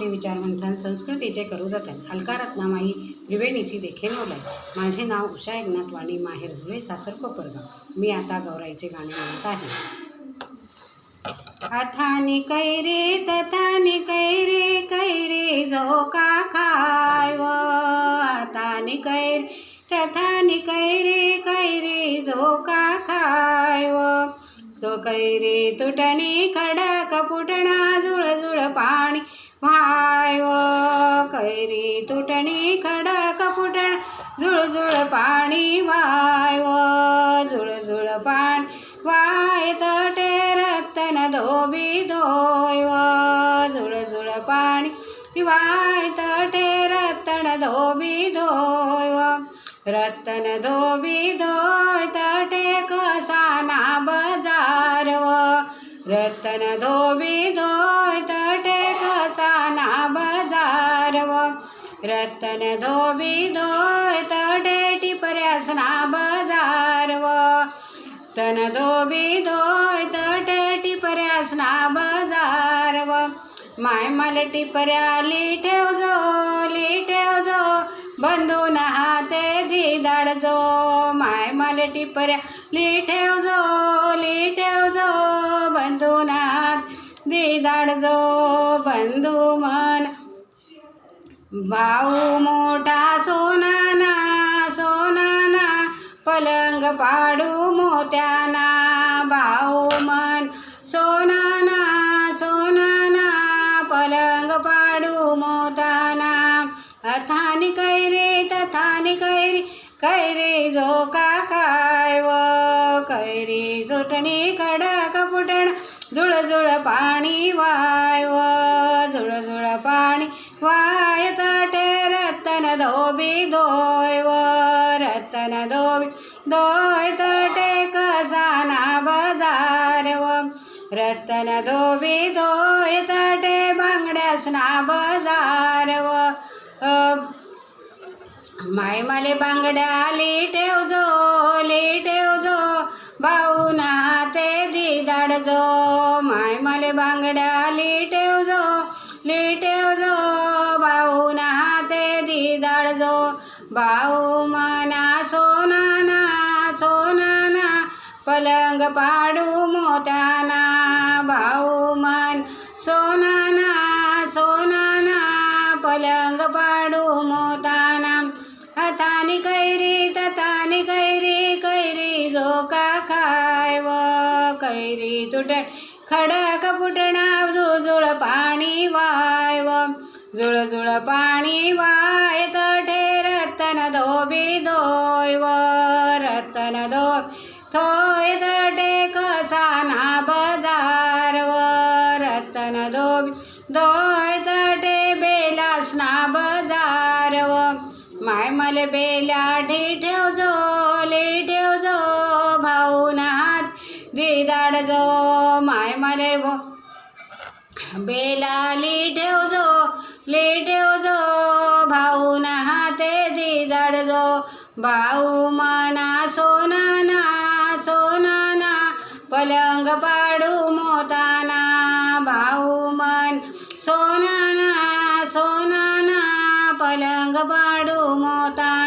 खोटे विचार मंथन संस्कृतीचे करू जातात. अलका रत्नामाई त्रिवेणीची देखील ओलाय माझे नाव उषा एकनाथ वाणी माहेर धुळे सासर कोपरगाव मी आता गौराईचे गाणे म्हणत आहे. अथानी कैरे तथानी कैरे कैरे जो का खाय व? अथानी कैरे तथानी कैरे कैरे जो का खाय व? जो कैरे तुटणी खडक फुटणा जुळ जुळ पा पाणी वाय व जुळ पाणी वाय तटे रतन धोबी धोय व जुळ पाणी वाय तटे रतन धोबी धोय व रतन धोबी धोय तटे कसाना बजार व रतन धोबी धोय तटे कसाना बजार व रतन धोबी धोय डेटी पर्यासना बजारव व तन धोबी धोत डेटी पर्यासना बजारव व माय मलटी टिपऱ्या लिठेव जो लिठेव जो बंधून हाते दिदाड जो माय मला ली लिठेव जो लिठेव जो बंधून हात दिदाड जो बंधू मन भाऊ मोठा सोनाना सोनाना पलंग पाडू मोत्याना. भाऊ मन सोनाना सोनाना पलंग पाडू मोताना अथानी कैरे तथानी कैरी कैरी जो का काय व? कैरी झुटणी कडक फुटण झुळझुळ पाणी दोय तटे कसाना बजार व रतन धोबी दोय तटे बांगड्यासना बजार व अ, माय मले बांगड्या लिटेव जो लिटेव जो भाऊ नाते दिदाड जो माय मले बांगड्या लिटेव जो लिटेव जो भाऊ नाते दिदाड जो भाऊ पलंग पाडू मोत्याना भाऊ मन. सोनाना सोनाना पलंग पाडू मोताना हाताने कैरी तताने कैरी कैरी जो का खाय व कैरी तुट. खडक फुटणा जुळजुळ पाणी वाय व जुळजुळ पाणी वाय तठे माय मले बेला ठेव जो ले ठेव जो भाऊ हात दिदाड जो माय मले वो. बेला ठेव जो ले ठेव जो भाऊ हाते दिदाड जो भाऊ मना सोनाना सोनाना पलंग पाडू मोता మగవాడు మోతా